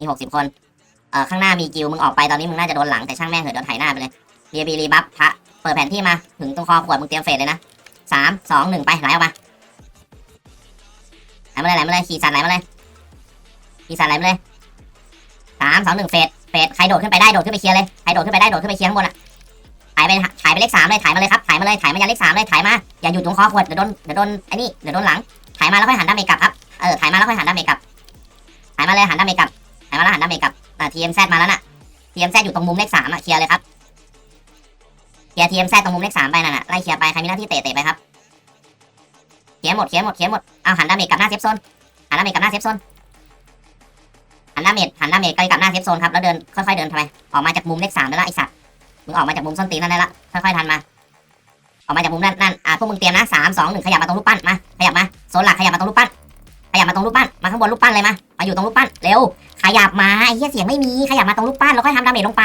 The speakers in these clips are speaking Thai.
มีหกสิบคน เอ่อข้างหน้ามีกิวมึงออกไปตอนนี้มึงน่าจะโดนหลังแต่ช่างแม่งเถอะโดนไถหน้าไปเลยเรียบีรีบัฟพระเปิดแผนที่มาถึงตรงคอขวดมึงเตรียมเฟสเลยนะสามสองหนึ่งไปไหลออกมาไหลมาเลยไหลมาเลยขี่สัตว์ไหลมาเลยขี่สัตว์ไหลมาเลยสามสองหนึ่งเฟสเฟสใครโดดขึ้นไปได้โดดขึ้นไปเคลียร์เลยใครโดดขึ้นไปได้โดดขึ้นไปเคลียร์ข้างบนอะถ่ายไปถ่ายไปเลขสามเลยถ่ายมาเลยครับถ่ายมาเลยถ่ายมายันเลขสามเลยถ่ายมาอย่าอยู่ตรงคอขวดเดี๋ยวโดนเดี๋ยวโดนไอ้นี่เดี๋ยวโดนหลังถ่ายมาแล้วค่อยหันด้านเมกับครับเออถ่ายมาแล้วค่อยหันด้านเมกับถ่ายมาเลยหันด้านเมกับ ถ่ายมาแล้วหันด้าเมกับอ่าทีเอ็มแซดมาแล้วน่ะทีเอ็มแซดอยู่ตรงมุมเลขสามอะเคลียร์เลยครับเคลียร์ทีเอ็มแซดตรงมุมเลขสามไปนั่นน่ะไล่เคลียร์ไปใครมีหน้าที่เตะเตะไปครับเคลียร์หมดเคลียร์หมดเคลียร์หมดเอาหันดาเมจกับหน้าเซฟโซนหันดาเมจกับหน้าเซฟโซนหันดาเมจหันดาเมจใกล้กับหน้าเซฟโซนครับแล้วเดินค่อยๆเดินทำไมออกมาจากมุมเลขสามได้ละไอสัตว์มึงออกมาจากมุมส้นตีนนั่นได้ละค่อยๆทันมาออกมาจากมุมนั่นนั่นอะพวกมึงเตรียมนะสามสองหนึ่งขยับมาตรงรูปปั้นมาขยับมาโซนหลักขยับมาตรงรูปปั้น ยับมาตรงรูปปั้น มาข้างบนรูปปั้นเลยมา มาอยู่ตรงรูปปั้น เร็ว ขยับมาไอ้เหี้ยเสียงไม่มี ขยับมาตรงรูปปั้นแล้วค่อยทำดาเมจลงไป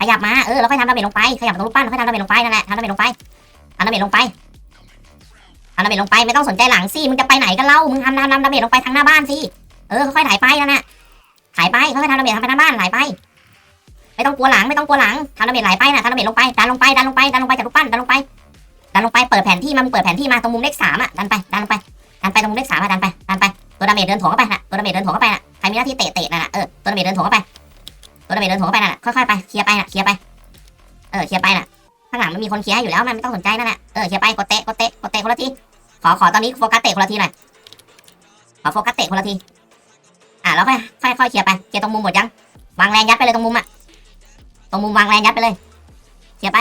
ขยับมา เออแล้วค่อยทำดาเมจลงไป ขยับมาตรงรูปปั้นแล้วค่อยทำดาเมจลงไปนั่นแหละทำดาเมจลงไปทำดาเมจลงไปทำดาเมจลงไป ไม่ต้องสนใจหลังสิ มึงจะไปไหนกันเล่า มึงทำทำทำดาเมจลงไปทางหน้าบ้านสิ เออค่อยๆถ่ายไปนั่นแหละถ่ายไป ค่อยๆทำดาเมจทำไปทางบ้านถ่ายไป ไม่ต้องกลัวหลัง ไม่ต้องกลัวหลังทำดาเมจไหลไปนะทำดาเมจลงไป ดันลงไป ดันลงไป ดันลงไปจากรูปปั้น ดันลงไป ดันลงไป เปิดแผนที่มาเปิดแผนที่มาตรงมุมเลขสามอะ ดันไป ดันลงไป ดันไปตรงมุมเลขสามอะดันไปดันไปตัวดาเมจเดินถงเข้าไปนะตัวดาเมจเดินถงเข้าไปนะใครมีหน้าที่เตะเตะน่ะเออตัวดาเมจเดินถงเข้าไปตัวดาเมจเดินถงเข้าไปน่ะค่อยๆไปเคลียร์ไปน่ะเคลียร์ไปเออเคลียร์ไปน่ะข้างหลังมันมีคนเคลียร์อยู่แล้วมันไม่ต้องสนใจนั่นแหละเออเคลียร์ไปกดเตะกดเตะกดเตะคนละทีขอขอตอนนี้โฟกัสเตะคนละทีหน่อยขอโฟกัสเตะคนละทีอะแล้วค่อยค่อยค่อยเคลียร์ไปเคลียร์ตรงมุมหมดยังวางแรงยัดไปเลยตรงมุมอะตรงมุมวางแรงยัดไปเลยเคลียร์ไป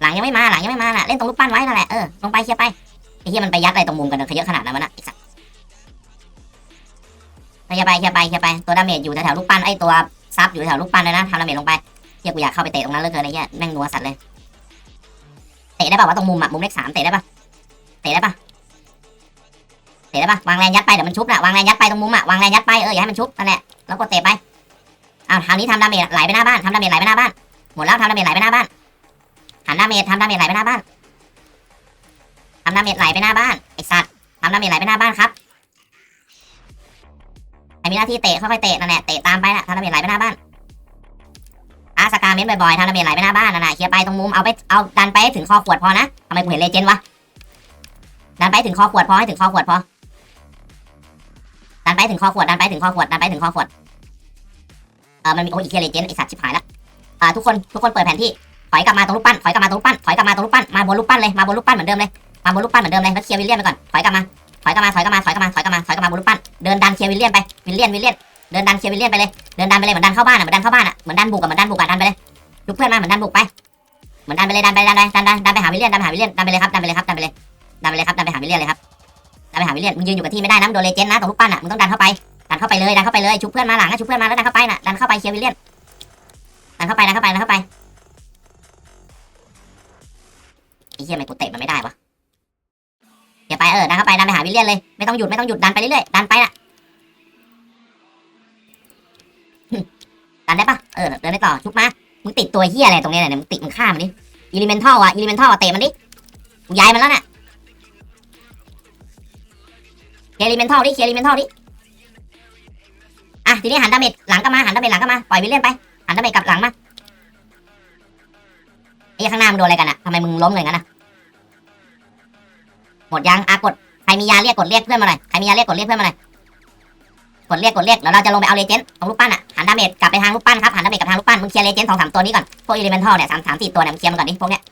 หลังยังไม่มาหลังยังไม่มาน่ะเล่นตรงรูปปั้นไว้นั่นแหละเออลงไปเคลียร์ไป ไอ้เหี้ยมันไปยัดอะไรตรงมุมกันเยอะขนาดนั้นวะน่ะไอ้สัสเคลียไปเคลียไปเคลียไปตัวดาเมจอยู่แถวๆรูปปั้นไอ้ตัวซับอยู่แถวลูกปั้นเลยนะทำดาเมจลงไปเฮียกูอยากเข้าไปเตะตรงนั้นเลยเกินไอ้เหี้ยแม่งนัวสัตว์เลยเตะได้ป่าวว่าตรงมุมอะมุมเลขสามเตะได้ป่ะเตะได้ป่ะเตะได้ป่ะวางแรงยัดไปเดี๋ยวมันชุบน่ะวางแรงยัดไปตรงมุมอะวางแรงยัดไปเอออย่าให้มันชุบนั่นแหละแล้วก็เตะไปอ้าวทางนี้ทำดาเมจไหลไปหน้าบ้านทำดาเมจไหลไปหน้าบ้านหมดแล้วทำดาเมจไหลไปหน้าบ้านหันดาเมจทำดาเมจไหลไปหน้าบ้าน ทำดาเมจไหลไปหน้าบ้านไอสัตว์ทำดาเมจไหลไปหน้าบ้านครับใครมีหน้าที่เตะค่อยๆเตะนั่นแหละเตะตามไปนะทำดาเมจไหลไปหน้าบ้านอาสกาเม้นบ่อยๆทำดาเมจไหลไปหน้าบ้านนั่นน่ะเคลียร์ไปตรงมุมเอาไปเอาดันไปถึงคอขวดพอนะทำไมกูเห็นเลเจนด์วะดันไปถึงคอขวดพอให้ถึงคอขวดพอดันไปถึงคอขวดดันไปถึงคอขวดดันไปถึงคอขวดเออมันมีโอ้ยอีเคียเลเจนด์ไอสัตว์ชิบหายละอ่าทุกคนทุกคนเปิดแผนที่ถอยกลับมาตรงรูปปั้นถอยกลับมาตรงรูปปั้นถอยกลับมาตรงรูปปั้นมาบนรูปปั้นเลยมาบนรูปปั้นเหมือนเดิมเลย มามบนรูปปั้นเหมือนเดิมเลยแล้วเคลียร์วิลเลียนไปก่อนถอยกลับมาถอยกลับมาถอยกลับมาถอยกลับมาถอยกลับมาถอยกลับมาบนรูปปั้นเดินดันเคลียร์วิลเลียนไปวิลเลียนวิลเลียนเดินดันเคลียร์วิลเลียนไปเลยเดินดันไปเลยเหมือนดันเข้าบ้านอะเหมือนดันเข้าบ้านอะเหมือนดันบุกอะเหมือนดันบุกอะดันไปเลยลุกเพื่อนมาเหมือนดันบุกไปเหมือนดันไปเลยดันไปดันไปดันดันดันไปหาวิลเลียนดันไปหาวิลเลียนดันไปเลยครับดันไปเลยครับดันไปเลยดันไปเลยครับดันไปหาวิลเลียนเลยครับดันไปหาวิลเลียนมึงยืนอยู่กับที่ไม่ได้นะโดนเลเจนด์นะตรงรูปปั้นอะมึงต้องดันเข้าไปดันเข้าไปเลยดันเข้าไปเลยชุบเพื่อนมาหลังก็ชุบเพื่อนมาแล้วดันเข้าไปน่ะดันเข้าไปเคลียร์วิลเลียนดันเข้าไปดันเข้าไปดันเข้าไปไอ้เหี้ยไม่กูเตะมันไม่ได้วะ เคลียร์ไปเออดันเข้าไปดันไปหาวิลเลียนเลยไม่ต้องหยุดไม่ต้องหยุดดันไปเรื่อยๆดันไปน่ะดันได้ปะเออเดินไปต่อชุบมามึงติดตัวเฮียอะไรตรงนี้เนี่ยมึงติดมึงฆ่ามันดิอิเลเมนทัลอะอิเลเมนทัลอะเตะมันดิกูย้ายมันแล้วเนี่ยเคลียร์อิเลเมนทัลดิเคลียร์อิเลเมนทัลดิอะทีนี้หันดาเมจหลังกลับมาหันดาเมจหลังกลับมาปล่อยวิลเลียนไปหันดาเมจกลับหลังมาไอ้ข้างหน้ามึงโดนอะไรกันอะทำไมมึงล้มเลยงั้นอะ มดยังอะกดใครมียาเรียกกดเรียกเพื่อนมาหน่อยใครมียาเรียกกดเรียกเพื่อนมาหน่อยกดเรียกกดเรียกแล้วเราจะลงไปเอาเลเจนด์ตรงรูปปั้นอะหันดาเมจกลับไปทางรูปปั้นครับหันดาเมจกลับทางรูปปั้นมึงเคลียร์เลเจนด์สองสามตัวนี้ก่อนพวกอิเลเมนทัลเนี่ยสามสามสี่ตัวเนี่ยมึงเคลียร์มันก่อนดิพวกเนี้ย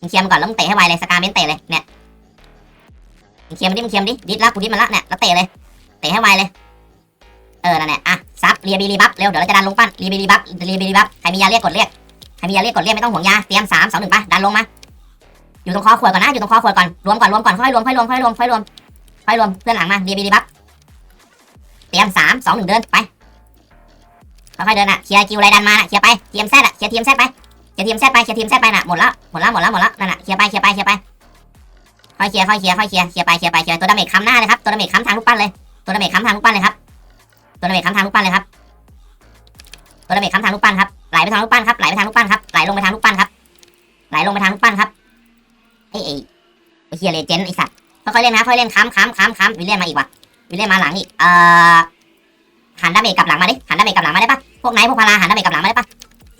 มึงเคลียร์มันก่อนแล้วมึงเตะให้ไวเลยสกาเมนเตะเลยเนี่ยมึงเคลียร์มันดิมึงเคลียร์มันดิดิดละกูดิดมันละเนี่ยแล้วเตะเลยเตะให้ไวเลยเออนั่นแหละอะซับเรียบีรีบัฟเร็วเดี๋ยวเราจะดันลงปั้นเรียบีรีบัฟเรียบีรีบัฟใครมียาเรียกกดเรียกใครมียาเรียกกดเรียกไม่ต้องห่วงยาเตรียมสามสองหนึ่งไปดันลงมา อยู่ตรงคอขวดก่อนนะอยู่ตรงคอขวดก่อนรวมก่อนรวมก่อนค่อยรวมค่อยรวมค่อยรวมค่อยรวมค่อยรวมเพื่อนหลังมาเรีบีรีบัฟเตรียมสามสองหนึ่งเดินไปค่อยๆเดินอะเคลียร์คิวไรดันมาน่ะเคลียร์ไปเทียมแซดอะเคลียร์เทียมแซดไปเคลียร์ทีมแซดไปเคลียร์ทีมแซดไปน่ะหมดแล้วหมดแล้วหมดแล้วหมดแล้วนั่นน่ะเคลียร์ไปเคลียร์ไปเคลียร์ไปค่อยเคลียร์ค่อยเคลียร์ค่อยเคลียร์เคลียร์ไปเคลียร์ไปเคลียร์ตัวดาเมจค้ำหน้าเลยครับตัวดาเมจค้ำทางลูกปั้นเลยตัวดาเมจค้ำทางลูกปั้นเลยครับตัวดาเมจค้ำทางลูกปั้นเลยครับตัวดาเมจค้ำทางลูกปั้นครับไหลไปทางลูกปั้นครับไหลไปทางลูกปั้นครับไหลลงไปทางลูกปั้นครับไหลลงไปทางลูกปั้นครับ เอ้ยเอ้ยไอ้เฮียเลเจนไอ้สัตว์ค่อยๆเล่นนะค่อยเล่นค้ำค้ำค้ำค้ำวิลเลียนมาอีกว่ะวิลเลียนมาหลังอีกเอ่อหันดาเมจกลับหลังมาดิหันดาเมจกลับหลังมาได้ปะพวกไหนพวกพาราหันดาเมจกลับหลังมาได้ปะ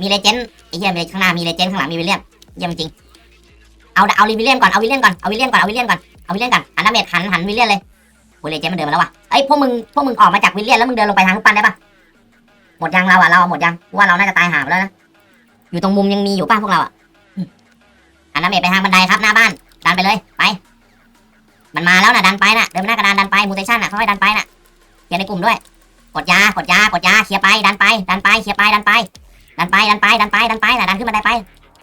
มีเลเจนไอ้เหี้ยมีข้างหน้ามีเลเจนข้างหลังมีวิลเลียมเยี่ยมจริงเอาเอาวิลเลียมก่อนเอาวิลเลียมก่อนเอาวิลเลียมก่อนเอาวิลเลียมก่อนเอาวิลเลียมก่อนหันดาเมจหันหันวิลเลียมเลยโอ้เลเจนมันเดินมาแล้ววะเอ้ยพวกมึงพวกมึงออกมาจากวิลเลียมแล้วมึงเดินลงไปทางลูกปั้นได้ปะหมดยังเราอะเราหมดยังว่าเราน่าจะตายหาไปแล้วนะอยู่ตรงมุมยังมีอยู่ป่ะพวกเราอะ หันดาเมจไปทางบันไดครับหน้าบ้าน ดันไปเลยไป มันมาแล้วนะดันไปนะเดินหน้ากระดานดันไปมูเทชันนะค่อยๆดันไปนะเคลียร์ในกลุ่มด้วย กดยากดยากดยาเคลียร์ไปดันไป ดันไปเคลียร์ไปดันไป ดันไปดันไปดันไปดันไปนะดันขึ้นบันไดไป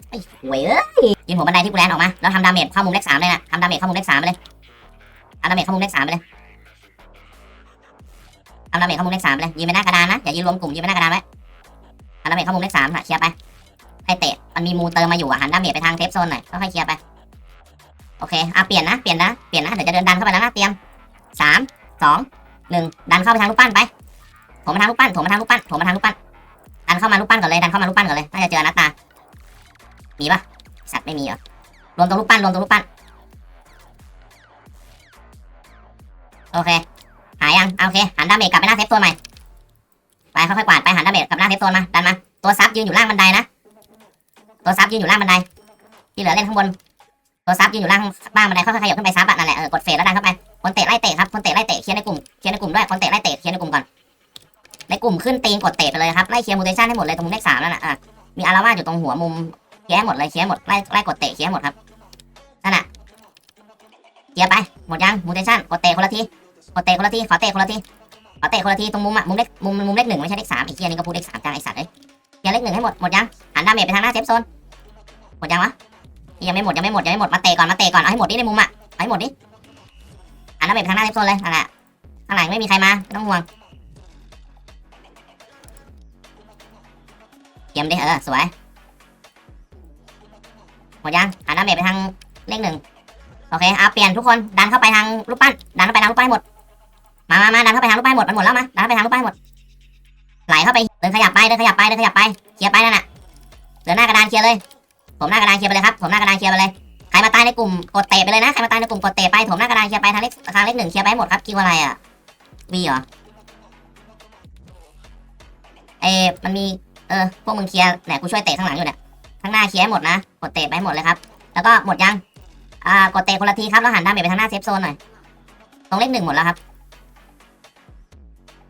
ไอ้หวยเอ้ยยืนหัวบันไดที่กูแลนออกมาแล้วทำดาเมจเข้ามุมเลขสามเลยนะทำดาเมจเข้ามุมเลขสามไปเลยทำดาเมจเข้ามุมเลขสามไปเลยทำดาเมจเข้ามุมเลขสามไปเลยยืนไปหน้ากระดานนะอย่ายืนรวมกลุ่มยืนไปหน้ากระดานไว้ทำดาเมจเข้ามุมเลขสามนะเคลียร์ไป ให้เตะมันมีมูเติมมาอยู่อะหันดาเมจไปทางเทปโซนหน่อยค่อยๆเคลียร์ไปโอเคอะเปลี่ยนนะเปลี่ยนนะเปลี่ยนนะเดี๋ยวจะเดินดันเข้าไปแล้วนะเตรียมสามสองหนึ่งดันเข้าไปทางลูกปั้นไปโถมมาทางลูกปั้นโถมมาทางลูกปั้นโถมมาทางลูกปั้นดันเข้ามาลูกปั้นก่อนเลยดันเข้ามาลูกปั้นก่อนเลยน่าจะเจออนัตตามีปะสัตว์ไม่มีเหรอรวมตรงลูกปั้นรวมตรงลูกปั้นโอเคหายยังเอาโอเคหันดาเมจกลับไปหน้าเซฟโซนใหม่ไปค่อยๆกวาดไปหันดาเมจกลับหน้าเซฟโซนมาดันมาตัวซับยืนอยู่ล่างบันไดนะ ตัวซับยืนอยู่ล่างบันไดที่เหลือเล่นข้างบนตัวซับยืนอยู่ล่างบ้างบันไดค่อยๆขยับขึ้นไปซับอะนั่นแหละเออกดเฟดแล้วดันเข้าไปคนเตะไล่เตะครับคนเตะไล่เตะเคลียร์ในกลุ่มเคลียร์ในกลุ่มด้วยคนเตะไล่เตะเคลียร์ในกลุ่มก่อนในกลุ่มขึ้นตีนกดเตะไปเลยครับไล่เคลียร์มูเทชันให้หมดเลยตรงมุมเลขสามนั่นน่ะอะมีอาราวาอยู่ตรงหัวมุมเคลียร์หมดเลยเคลียร์หมดไล่ไล่กดเตะเคลียร์หมดครับนั่นน่ะเคลียร์ไปหมดยังมูเทชันกดเตะคนละทีกดเตะคนละทีขอเตะคนละทีขอเตะคนละทีตรงมุมอะมุมเลขมุมมุมเลขหนึ่งไม่ใช่เลขสามไอ้เคียนี่ก็พูดเลขสามจังไอ้สัตว์เอ้ยเคลียร์เลขหนึ่งให้หมดหมดยังหันดาเมจไปทางหน้าเซฟโซน หมดยังวะยังไม่หมดยังไม่หมดยังไม่หมดมาเตะก่อนมาเตะก่อนเอาให้หมดดิในมุมอะเอาให้หมดดิหันดาเมจไปทางหน้าเซฟโซนเลยนั่นแหละข้างหลังไม่มีใครมาไม่ต้องห่วงเกียมดิเออสวยหมดยังหันดาเมจไปทางเลขหนึ่งโอเคเอาเปลี่ยนทุกคนดันเข้าไปทางรูปปั้นดันเข้าไปทางรูปปั้นหมดมามามาดันเข้าไปทางรูปปั้นหมดมันหมดแล้วมาดันเข้าไปทางรูปปั้นให้หมดไหลเข้าไปเดินขยับไปเดินขยับไปเดินขยับไปเคลียร์ไปนั่นน่ะเดินหน้ากระดานเคลียร์เลย ผมหน้ากระดานเคลียร์ไปเลยครับผมหน้ากระดานเคลียร์ไปเลยใครมาตายในกลุ่มกดเตะไปเลยนะใครมาตายในกลุ่มกดเตะไปผมหน้ากระดานเคลียร์ไปทางเลขทางเลขหนึ่งเคลียร์ไปหมดครับคิวอะไรอะวีเหรอเอมันมีเออพวกมึงเคลียร์ไหนกูช่วยเตะข้างหลังอยู่เนี่ยข้างหน้าเคลียร์หมดนะกดเตะไปหมดเลยครับ แล้วก็หมดยังอ่ากดเตะคนละทีครับแล้วหันด้านเมไปทางหน้าเซฟโซนหน่อยตรงเลขหนึ่งหมดแล้วครับ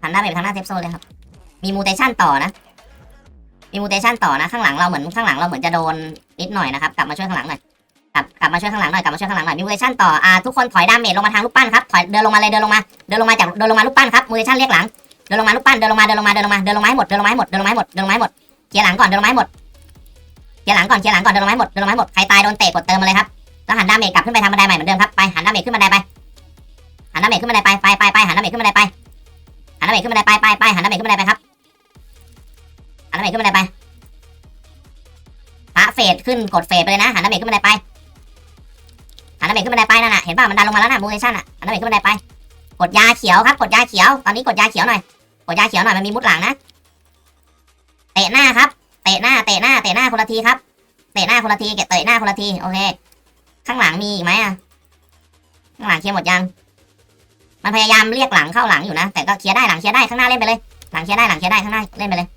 หันด้านเมไปทางหน้าเซฟโซนเลยครับ มีมูเทชันต่อนะ มีมูเทชันต่อนะ ข้างหลังเราเหมือนข้างหลังเราเหมือนจะโดน นิดหน่อยนะครับกลับมาช่วยข้างหลังหน่อยกลับกลับมาช่วยข้างหลังหน่อยกลับมาช่วยข้างหลังหน่อยมีมูเทชันต่ออ่าทุกคนถอยดาเมจลงมาทางลูกปั้นครับถอยเดินลงมาเลยเดินลงมาเดินลงมาจากเดินลงมาลูกปั้นครับมูเทชันเรียกหลังเดินลงมาลูกปั้นเดินลงมาเดินลงมาเดินลงมาเดินลงมาให้หมดเดินลงมาให้หมดเดินลงมาให้หมดเดินลงมาให้หมดเคลียร์หลังก่อนเดินลงมาให้หมดเคลียร์หลังก่อนเคลียร์หลังก่อนเดินลงมาให้หมดเดินลงมาให้หมดใครตายโดนเตะกดเติมมาเลยครับแล้วหันดาเมจกลับขึ้นไปทางบันไดใหม่เหมือนเดิมครับไปหันดาเมจขึ้นบันไดไปหันดาเมจขึ้นบันไดไปไปไปไปหันดาเมจขึ้นบันไดไปหันดาเมจขึ้นบันไดไปไปไปหันดาเมจขึ้นบันไดไปครับหันดาเมจขึ้นบันไดไป พระเฟดขึ้นกดเฟดไปเลยนะหันดาเมจขึ้นบันไดไปหันดาเมจขึ้นบันไดไปนั่นน่ะเห็นป่ะมันดันลงมาแล้วนะมูเทชันอะหันดาเมจขึ้นบันไดไป กดยาเขียวครับ กดยาเขียวตอนนี้กดยาเขียวหน่อยกดยาเขียวหน่อยมันมีมุดหลังนะเตะหน้าครับเตะหน้าเตะหน้าเตะหน้าคนละทีครับเตะหน้าคนละทีเตะหน้าคนละทีโอเค ข้างหลังมีอีกไหมอะข้างหลังเคลียร์หมดยัง มันพยายามเรียกหลังเข้าหลังอยู่นะแต่ก็เคลียร์ได้หลังเคลียร์ได้ข้างหน้าเล่นไปเลย หลังเคลียร์ได้หลังเคลียร์ได้ข้างหน้าเล่นไปเลย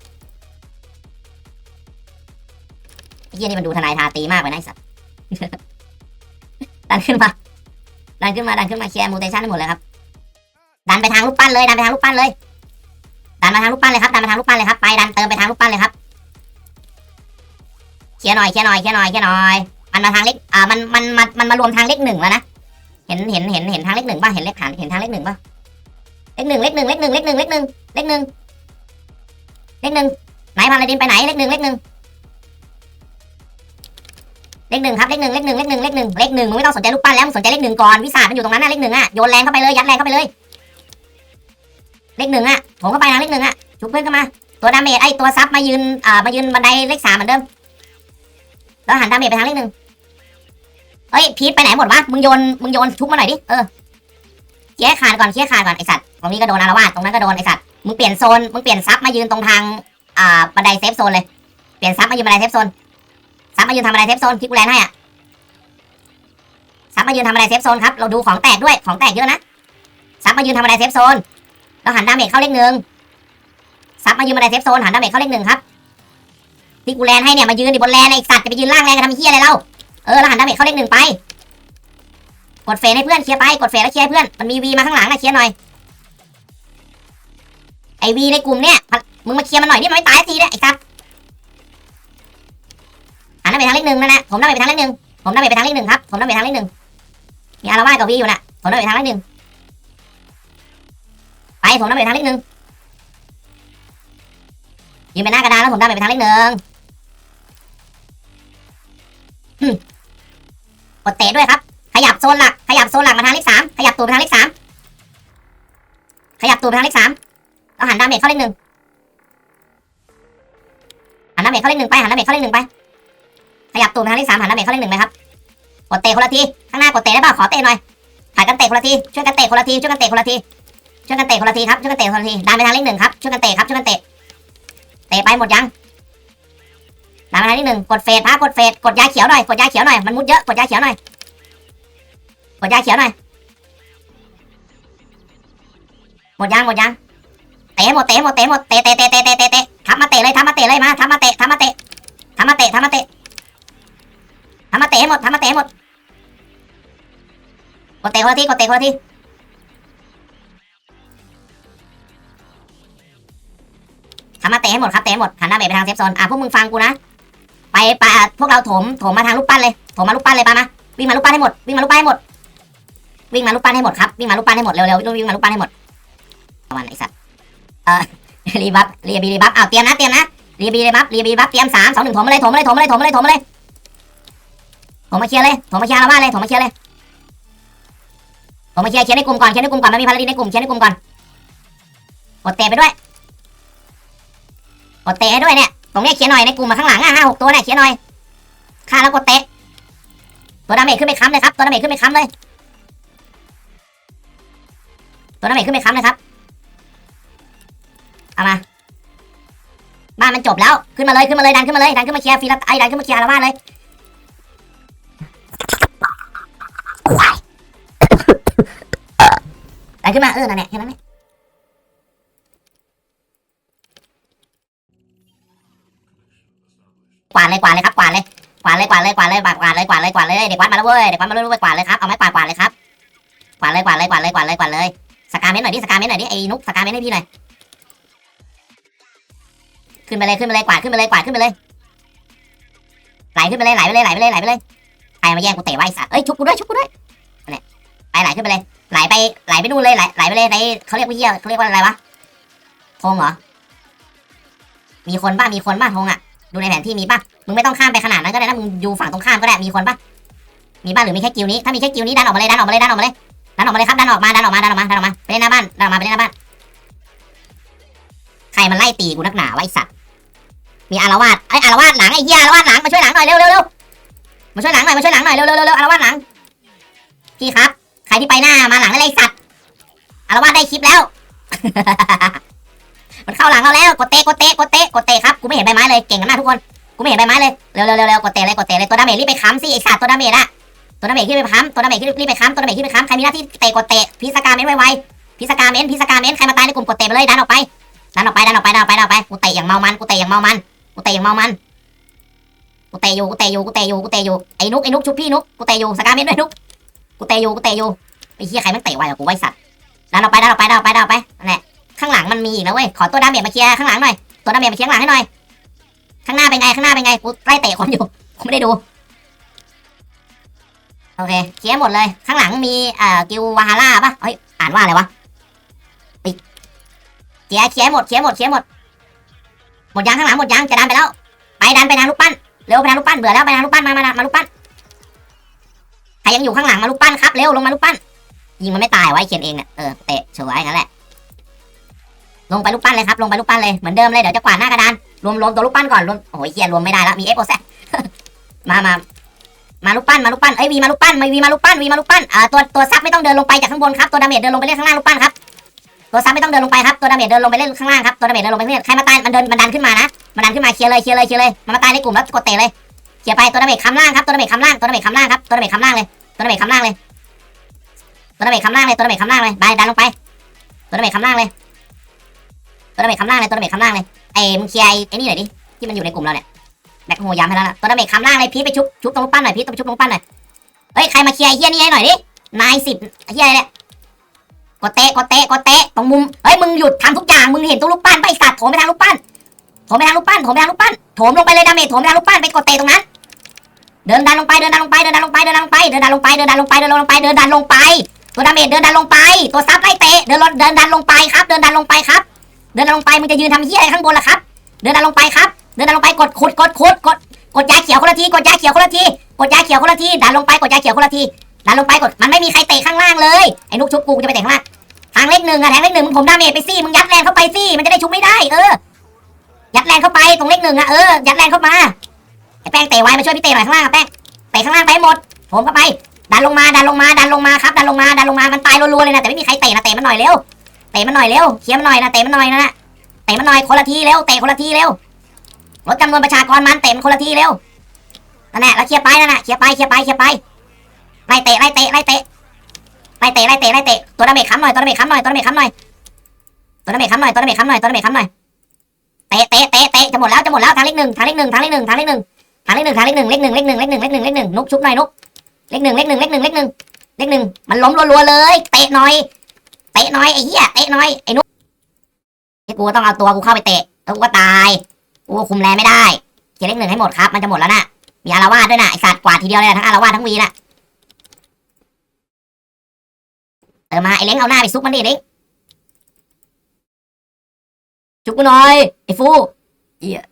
เหี้ยนี่มันดูทนายทาตีมากไปนะไอ้สัสดันขึ้นมา ดันขึ้นมาดันขึ้นมาเคลียร์มูเทชันห้หมดเลยครับ ดันไปทางลูกปั้นเลยดันไปทางลูกปั้นเลย ดันมาทางลูกปั้นเลยครับดันมาทางลูกปั้นเลยครับไปดันเติมไปทางลูกปั้นเลยครับเคลียร์หน่อยเคลียร์หน่อยเคลียร์หน่อยเคลียร์หน่อยมันมาทางเลขอ่ามันมันมันมันมารวมทางเลขหนึ่งแล้วนะเห็นเห็นเห็นเห็นทางเลขหนึ่งป่ะเห็นเลขฐานเห็นทางเลขหนึ่งป่ะเลขหนึ่งเลขหนึ่งเลขหนึ่งเลขหนึ่งเลขหนึ่งเลขหนึ่งเลขหนึ่งไหนพาราดินไปไหนเลขหนึ่งเลขหนึ่ง เลขหนึ่งครับเลขหนึ่งเลขหนึ่งเลขหนึ่งเลขหนึ่งเลขหนึ่งมึงไม่ต้องสนใจลูกปั้นแล้วมึงสนใจเลขหนึ่งก่อนวิสามันอยู่ตรงนั้นน่ะเลขหนึ่งอะโยนแรงเข้าไปเลยยัดแรงเข้าไปเลย เลขหนึ่งอะผมเข้าไปทางเลขหนึ่งอะชุบเพื่อนเข้ามา ตัวดาเมจไอตัวซับมายืนอ่ามายืนบันไดเลขสามเหมือนเดิมแล้วหันดาเมจไปทางเลขหนึ่งเอ้ยพีทไปไหนหมดวะมึงโยนมึงโยนทุบมาหน่อยดิเออเคลียขาดก่อนเคลียขาดก่อนไอสัตว์ตรงนี้ก็โดนอารวาสตรงนั้นก็โดนไอสัตว์มึงเปลี่ยนโซนมึงเปลี่ยนซับมายืนตรงทางอ่าบันไดเซฟโซนเลยเปลี่ยนซับมายืนบันไดเซฟโซน ซับมายืนทำบันไดเซฟโซนที่กูแลนให้อะซับมายืนทำบันไดเซฟโซนครับเราดูของแตกด้วยของแตกเยอะนะซับมายืนทำบันไดเซฟโซนแล้วหันดาเมจเข้าเลขหนึ่งซับมายืนบันไดเซฟโซนหันดาเมจเข้าเลขหนึ่งครับที่กูแลนให้เนี่ยมายืนดิบนแลนไอ้สัตว์จะไปยืนล่างแลนกันทำเฮียอะไรเล่าเออแล้วหันดาเมจเข้าเลขหนึ่งไป กดเฟรให้เพื่อนเคลียร์ไปกดเฟรแล้วเคลียร์เพื่อนมันมีวีมาข้างหลังนะเคลียร์หน่อยไอวีในกลุ่มเนี่ยมึงมาเคลียร์มันหน่อยนี่มันไม่ตายสักทีเนี่ยไอ้สัตว์ หันดาเมจทางเลขหนึ่งนั่นแหละผมดาเมจไปทางเลขหนึ่งผมดาเมจไปทางเลขหนึ่งครับผมดาเมจทางเลขหนึ่งมีอารวาสกับวีอยู่น่ะผมดาเมจทางเลขหนึ่งไปผมดาเมจทางเลขหนึ่งยืนไปหน้ากระดานแล้วผมดาเมจไปทางเลขหนึ่งกดเตะด้วยครับ ขยับโซนหลัก ขยับโซนหลักมาทางเลขสามขยับตูดไปทางเลขสามขยับตูดไปทางเลขสามเอาหันดาเมจเข้าเลขหนึ่งหันดาเมจเข้าเลขหนึ่งไปหันดาเมจเข้าเลขหนึ่งไป ยับตูดไปทางเลขสามหันดาเมจเข้าเลขหนึ่งไปครับกดเตะคนละทีข้างหน้ากดเตะได้ป่ะขอเตะหน่อยถ่ายกันเตะคนละทีช่วยกันเตะคนละทีช่วยกันเตะคนละทีช่วยกันเตะคนละทีครับช่วยกันเตะคนละทีดันไปทางเลขหนึ่งครับช่วยกันเตะครับช่วยกันเตะเตะไปหมดยังดันไปทางเลขหนึ่งกดเฟดพากดเฟดกดยาเขียวหน่อยกดยาเขียวหน่อยมันมุดเยอะกดยาเขียวหน่อยกดยาเขียวหน่อยหมดยังหมดยังเตะหมดเตะหมดเตะหมดเตะเตะเตะเตะเตะเตะเตะทับมาเตะเลยทับมาเตะเลยมาทับมาเตะทับมาเตะทับมาเตะทับมาเตะ ทับมาเตะให้หมดทับมาเตะให้หมดกดเตะคนละทีกดเตะคนละทีทับมาเตะให้หมดครับเตะให้หมดหันหน้าเบไปทางเซฟโซนอะพวกมึงฟังกูนะไปไปพวกเราถมถมมาทางลูกปั้นเลยถมมาลูกปั้นเลยปะมาวิ่งมาลูกปั้นให้หมดวิ่งมาลูกปั้นให้หมดวิ่งมาลูกปั้นให้หมดครับวิ่งมาลูกปั้นให้หมดเร็วๆวิ่งมาลูกปั้นให้หมดประมาณไอ้สัตว์เออรีบัฟรีบีรีบัฟเอาเตรียมนะเตรียมนะรีบีรีบัฟรีบีบัฟเตรียมสามสองหนึ่งถมมาเลยถมมาเลยถมมาเลยถมมาเลยถมมาเลย ถมมาเคลียร์เลยถมมาเคลียร์อาละว่าเลยถมมาเคลียร์เลยถมมาเคลียร์เคลียร์ในกลุ่มก่อนเคลียร์ในกลุ่มก่อนมันมีพาราดีในกลุ่มเคลียร์ในกลุ่มก่อนกดเตะไปด้วยกดเตะให้ด้วยเนี่ยตรงนี้เคลียร์หน่อยในกลุ่มมาข้างหลังอะห้าหกตัวเนี่ยเคลียร์หน่อยฆ่าแล้วกดเตะตัวดาเมจขึ้นไปค้ำเลยครับตัวดาเมจขึ้นไปค้ำเลยตัวน้ำเมฆขึ้นไปค้ำเลยครับเอามาบ้านมันจบแล้วขึ้นมาเลยขึ้นมาเลยดันขึ้นมาเลยดันขึ้นมาเคลียร์ฟีลไอ้ดันขึ้นมาเคลียร์ละวาเลย นขึ้นมาเออนั่นแหละแค่นั้นแหละกวาดเลยกวาดเลยครับกวาดเลยกวาดเลยกวาดเลยกวาดเลยกวาดเลยกวาดเลยกวาดเลยเด็กวัดมาแล้วเว้ยเด็กวัดมาแล้วเว้ยกวาดเลยครับเอาไม้กวาดกวาดเลยครับกวาดเลยกวาดเลยกวาดเลยกวาดเลยกวาดเลยสกาเมนหน่อยดิสกาเมนหน่อยดิไอ้นุ๊กสกาเมนให้พี่หน่อยขึ้นไปเลยขึ้นไปเลยกวาดขึ้นไปเลยกวาดขึ้นไปเลยไหลขึ้นไปเลยไหลไปเลยไหลไปเลยไหลไปเลยใครมาแย่งกูเตะไว้สัตว์เอ้ยชุบกูด้วยชุบกูด้วยเนี่ยไปไหลขึ้นไปเลย ไหลไปไหลไปนู่นเลยไหลไหลไปเลยในเขาเรียกว่าเหี้ยเขาเรียกว่าอะไรวะธงเหรอ มีคนป่ะมีคนป่ะธงอะ ดูในแผนที่มีป่ะมึงไม่ต้องข้ามไปขนาดนั้นก็ได้นะมึงอยู่ฝั่งตรงข้ามก็ได้มีคนป่ะมีป่ะหรือมีแค่กิวนี้ถ้ามีแค่กิวนี้ดันออกมาเลยดันออกมาเลยดันออกมาเลยดันออกมาเลยครับดันออกมาดันออกมาดันออกมาดันออกมาไปเล่นหน้าบ้านดันออกมาไปเล่นหน้าบ้านใครมันไล่ตีกูนักหนาวะไอ้สัตว์มีอารวาสไออารวาสหลังไอเหี้ยอารวาสหลังมาช่วยหลังหน่อยเร็วเร็วเร็วมาช่วยหลังหน่อยมาช่วยหลังหน่อยเร็วเร็วเร็วอารวาสหลังพี่ครับ ใครที่ไปหน้ามาหลังได้เลยไอ้สัตว์อารวาสได้คลิปแล้ว มันเข้าหลังเราแล้วกดเตะกดเตะกดเตะกดเตะครับกูไม่เห็นใบไม้เลยเก่งกันมากทุกคนกูไม่เห็นใบไม้เลยเร็วเร็วเร็วเร็วกดเตะเลยกดเตะเลยตัวดาเมจรีบไปค้ำสิไอสัตว์ตัวดาเมจอะตัวน้ำเมฆขึ้นไปค้ำตัวน้ำเมฆขึ้นรีบไปค้ำตัวน้ำเมฆขึ้นไปค้ำใครมีหน้าที่เตะกดเตะพิสกาเมนไวๆพิสกาเมนพิสกาเมนใครมาตายในกลุ่มกดเตะไปเลยดันออกไปดันออกไปดันออกไปดันออกไปดันออกไปกูเตะอย่างเมามันกูเตะอย่างเมามันกูเตะอย่างเมามันกูเตะอยู่กูเตะอยู่กูเตะอยู่กูเตะอยู่ไอ้นุกไอ้นุกชุบพี่นุกกูเตะอยู่สกาเมนด้วยนุก กูเตะอยู่กูเตะอยู่ไอ้เหี้ยใครมันเตะไวกว่ากูไวสัตว์ดันออกไปดันออกไปดันออกไปดันออกไปนั่นแหละข้างหลังมันมีอีกนะเว้ยขอตัวดาเมจมาเคลียร์ข้างหลังหน่อยตัวดาเมจมาเคลียร์ข้างหลังให้หน่อยข้างหน้าเป็นไงข้างหน้าเป็นไงกูไล่เตะคนอยู่กูไม่ได้ดูโอเคเคลียร์หมดเลย ข้างหลังมีเอ่อกิววาฮาร่าปะเฮ้ยอ่านว่าอะไรวะไปเคลียร์เคลียร์หมดเคลียร์หมดเคลียร์หมดหมดยังข้างหลังหมดยังจะดันไปแล้ว ไปดันไปทางลูกปั้นเร็วไปทางลูกปั้นเบื่อแล้วไปทางลูกปั้นมามามาลูกปั้น ยังอยู่ข้างหลังมาลูกปั้นครับเร็วลงมาลูกปั้น ยิงมันไม่ตายไวะไอ้เขียนเองเนี่ยเออเตะเฉยงั้นแหละ ลงไปลูกปั้นเลยครับ ลงไปลูกปั้นเลยเหมือนเดิมเลยเดี๋ยวจะกวาดหน้ากระดานรวมรวมตัวลูกปั้นก่อนรวมโอ้ยเฮียนรวมไม่ได้ล้วมีเอฟโอแซมามามาลูกปั้นมาลูกปั้นเอ้ยวีมาลูกปั้นมาวีมาลูกปั้นวีมาลูกปั้นอ่าตัวตัวซับไม่ต้องเดินลงไปจากข้างบนครับตัวดาเมจเดินลงไปเล่นข้างล่างลูกปั้นครับตัวซับไม่ต้องเดินลงไปครับตัวดาเมจเดินลงไปเล่นข้างล่างครับตัวดาเมจเดินลงไปเล่นใครมาตายมันเดินมันดันขึ้นมานะมันดันขึ้นมาเคลียร์เลยเคลียร์เลยเคลียร์เลยมันมาตายในกลุ่มแล้วกดเตะเลยเคลียร์ไปตัวดาเมจคำล่างครับตัวดาเมจคำล่างตัวดาเมจคำล่างครับตัวดาเมจคำล่างเลย ตัวดาเมจค้ำล่างเลยตัวดาเมจค้ำล่างเลยตัวดาเมจค้ำล่างเลยไปดันลงไปตัวดาเมจค้ำล่างเลยตัวดาเมจคำล่างเลยตัวดาเมจคำล่างเลยไอ้มึงเคลียร์ไอ้ไอ้นี่หน่อยดิที่มันอยู่ในกลุ่มเราเนี่ยแบ็คโฮย้ำให้แล้วนะตัวดาเมจคำล่างเลยพีทไปชุบชุบตรงลูกปั้นหน่อยพีทไปชุบตรงลูกปั้นหน่อยเฮ้ยใครมาเคลียร์เฮียนี่ให้หน่อยดินายสิบเฮียเนี่ยกดเตะกดเตะกดเตะตรงมุมเฮ้ยมึงหยุดทำทุกอย่างมึงเห็นตัวลูกปั้นไปสัตว์โถมไปทางลูกปั้นโถมไปทางลูกปั้นโถมไปทางลูกปั้นโถมลงไปเลยดาเมจโถมไปทางลูกปั้นไปกดเตะตรงนั้น เดินดันลงไปเดินดันลงไปเดินดันลงไปเดินดันลงไปเดินดันลงไปเดินดันลงไปเดินลงไปเดินดันลงไป ตัวดาเมจเดินดันลงไป ตัวซับไล่เตะเดินเดินดันลงไปครับ เดินดันลงไปครับ เดินดันลงไปมึงจะยืนทำเหี้ยอะไรข้างบนล่ะครับ เดินดันลงไปครับ เดินดันลงไปกดขุดกดขุดกดกดยาเขียวคนละทีกดยาเขียวคนละทีกดยาเขียวคนละทีดันลงไปกดยาเขียวคนละทีดันลงไปกดมันไม่มีใครเตะข้างล่างเลยไอ้นุกชุบกูจะไปเตะข้างล่างทางเลขหนึ่งอะแทงเลขหนึ่งมึงผมดาเมจไปสิมึงยัดแรงเข้าไปสิมันจะได้ชุบไม่ได้เออยัดแรงเข้าไปตรงเลขหนึ่งอะเออยัดแรงเข้ามา ป้งเตะไว้มาช่วยพี่เตะหน่อยข้างล่างแป้งเตะข้างล่างไปหมด ผมเข้าไป ดันลงมาดันลงมาดันลงมาครับดันลงมาดันลงมามันตายรัวๆเลยนะแต่ไม่มีใครเตะนะเตะมันหน่อยเร็วเตะมันหน่อยเร็วเคลียร์มันหน่อยนะเตะมันหน่อยนะเตะมันหน่อยคนละทีเร็วเตะคนละทีเร็วลดจำนวนประชากรมันเตะมันคนละทีเร็วนั่นแหละแล้วเคลียร์ไปนั่นแหละเคลียร์ไปเคลียร์ไปเคลียร์ไปไล่เตะไล่เตะไล่เตะไล่เตะไล่เตะไล่เตะตัวดาเมจค้ำหน่อยตัวดาเมจค้ำหน่อยตัวดาเมจค้ำหน่อยตัวดาเมจค้ำหน่อยตัวดาเมจค้ำหน่อยตัวดาเมจค้ำหน่อยเตะเตะเตะเตะจะหมดแล้วจะหมดแล้วทางเลขหนึ่งทางเลขหนึ่งทางเลขหนึ่งทางเลขหนึ่ง ทาเลขหนึ่งทาเลขหนึ่งเลขหนึ่งเลขหนึ่งเลขหนึ่งเลขหนึ่งเลขหนึ่งนุกชุบหน่อยนุกเลขหนึ่งเลขหนึ่งเลขหนึ่งเลขหนึ่งเลขหนึ่งมันล้มรัวๆเลยเตะหน่อยเตะหน่อยไอ้เหี้ยเตะหน่อยไอ้นุ๊กที่กูต้องเอาตัวกูเข้าไปเตะแล้วกูก็ตายกูคุมแรงไม่ได้เขียนเลขหนึ่งให้หมดครับมันจะหมดแล้วนะมีอารวาสด้วยนะไอสัตว์กวาดทีเดียวเลยทั้งอารวาสทั้งวีน่ะเออมาไอ้เล้งเอาหน้าไปซุกมันดิเล้งจุกกูหน่อยไอ้ฟูเหี้ย